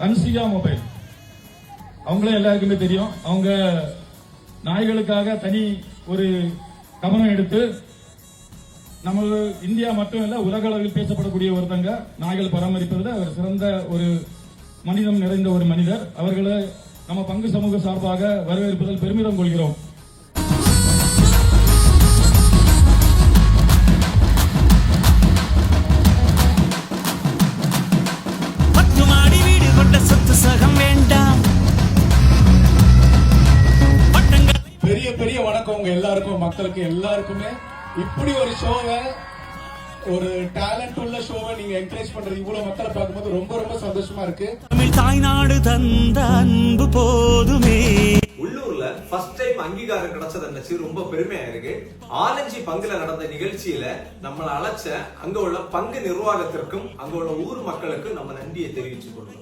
Hansika mobile. அவங்களே எல்லாருக்குமே தெரியும். அவங்க நாய்களுக்காக தனி ஒரு கவனம் எடுத்து நம்ம இந்தியா மட்டும் இல்ல உலக அளவில் பேசப்படக்கூடிய ஒருத்தங்க நாய்கள் பராமரிப்பதில் அவர் சிறந்த ஒரு மனிதம் நிறைந்த ஒரு மனிதர். அவர்களை நம்ம பங்கு சமூக சார்பாக வரவேற்பதில் பெருமிதம் கொள்கிறோம். பெரிய பெரிய வணக்கம் உங்க எல்லாருக்கும் மக்களுக்கு எல்லாருக்குமே. இப்படி ஒரு ஷோவை ஒரு டேலண்ட் உள்ள ஷோவை நீங்க என்கரேஜ் பண்றது இவ்வளவு மக்களை பார்க்கும்போது ரொம்ப ரொம்ப சந்தோஷமா இருக்கு. தமிழ் தாய்நாடு தந்த அன்பு போதுமே. உள்ளூர்ல ஃபர்ஸ்ட் டைம் அங்கீகாரம் கிடைச்சது நினைச்சு ரொம்ப பெருமையா இருக்கு. ஆலஞ்சி பங்குல நடந்த நிகழ்ச்சியில நம்மள அழைச்ச அங்க உள்ள பங்கு நிர்வாகத்திற்கும் அங்க உள்ள ஊர் மக்களுக்கும் நம்ம நன்றியை தெரிவிச்சுக் கொள்றோம்